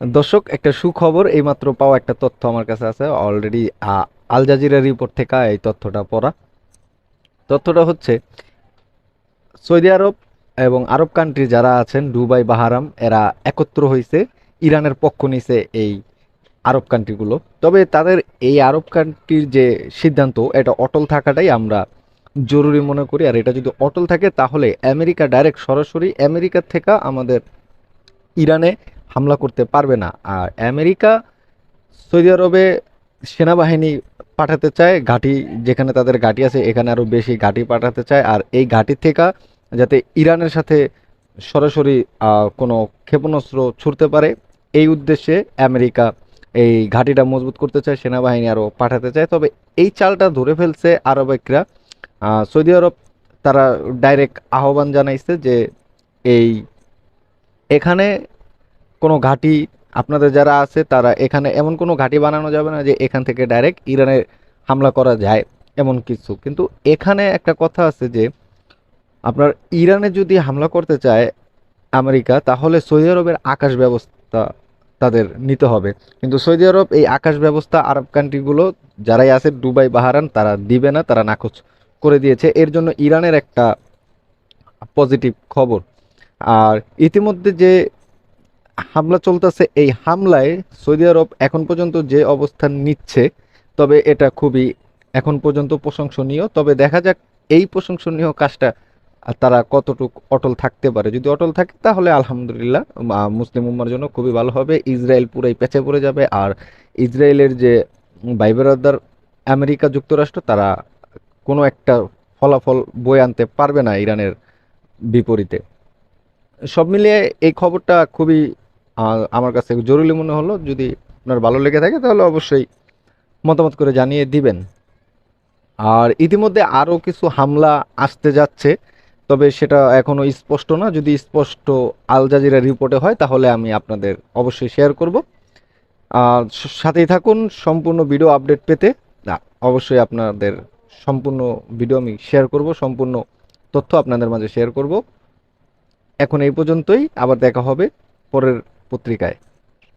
দর্শক, একটা সুখবর, এইমাত্র পাওয়া একটা তথ্য আমার কাছে আছে। অলরেডি আল জাজিরা রিপোর্ট থেকে এই তথ্যটা পড়া। তথ্যটা হচ্ছে, সৌদি আরব এবং আরব কান্ট্রি যারা আছেন, দুবাই বাহারাম এরা একত্র হয়েছে ইরানের পক্ষ নিছে এই আরব কান্ট্রিগুলো তবে তাদের এই আরব কান্ট্রির যে সিদ্ধান্ত, এটা অটল থাকাটাই আমরা জরুরি মনে করি। আর এটা যদি অটল থাকে, তাহলে আমেরিকা ডাইরেক্ট সরাসরি আমেরিকার থেকে আমাদের ইরানে হামলা করতে পারবে না। আর আমেরিকা, সৌদি আরবে সেনাবাহিনী পাঠাতে চায় ঘাঁটি, যেখানে তাদের ঘাঁটি আছে, এখানে আরও বেশি ঘাঁটি পাঠাতে চায়। আর এই ঘাঁটি থেকে যাতে ইরানের সাথে সরাসরি কোনো ক্ষেপণাস্ত্র ছুড়তে পারে, এই উদ্দেশ্যে আমেরিকা এই ঘাঁটিটা মজবুত করতে চায়, সেনাবাহিনী আরও পাঠাতে চায়। তবে এই চালটা ধরে ফেলছে আরবেকরা। সৌদি আরব তারা ডাইরেক্ট আহ্বান জানাইছে যে এই এখানে কোনো ঘাঁটি আপনাদের যারা আছে, তারা এখানে এমন কোনো ঘাঁটি বানানো যাবে না যে এখান থেকে ডাইরেক্ট ইরানে হামলা করা যায়, এমন কিছু। কিন্তু এখানে একটা কথা আছে যে, আপনার ইরানে যদি হামলা করতে চায় আমেরিকা, তাহলে সৌদি আরবের আকাশ ব্যবস্থা তাদের নিতে হবে। কিন্তু সৌদি আরব এই আকাশ ব্যবস্থা আরব কান্ট্রিগুলো যারাই আছে, দুবাই বাহারান তারা দিবে না, তারা নাকচ করে দিয়েছে। এর জন্য ইরানের একটা পজিটিভ খবর। আর ইতিমধ্যে যে হামলা চলতেছে এই হামলায় সৌদি আরব এখন পর্যন্ত যে অবস্থান নিচ্ছে, তবে এটা খুবই এখন পর্যন্ত প্রশংসনীয়। তবে দেখা যাক এই প্রশংসনীয় কাজটা তারা কতটুকু অটল থাকতে পারে। যদি অটল থাকে, তাহলে আলহামদুলিল্লাহ মুসলিম উম্মার জন্য খুবই ভালো হবে। ইসরায়েল পুরাই পেঁচে পড়ে যাবে। আর ইসরায়েলের যে ভাই বেরাদার আমেরিকা যুক্তরাষ্ট্র, তারা কোনো একটা ফলাফল বয়ে আনতে পারবে না ইরানের বিপরীতে। সব মিলিয়ে এই খবরটা খুবই আমার কাছে জরুরি মনে হলো যদি আপনার ভালো লেগে থাকে তাহলে অবশ্যই মতামত করে জানিয়ে দিবেন। আর ইতিমধ্যে আরও কিছু হামলা আসতে যাচ্ছে, তবে সেটা এখনও স্পষ্ট না। যদি স্পষ্ট আল জাজিরা রিপোর্টে হয়, তাহলে আমি আপনাদের অবশ্যই শেয়ার করব। আর সাথেই থাকুন, সম্পূর্ণ ভিডিও আপডেট পেতে। অবশ্যই আপনাদের সম্পূর্ণ ভিডিও আমি শেয়ার করব, সম্পূর্ণ তথ্য আপনাদের মাঝে শেয়ার করব। এখন এই পর্যন্তই, আবার দেখা হবে পরের পত্রিকায়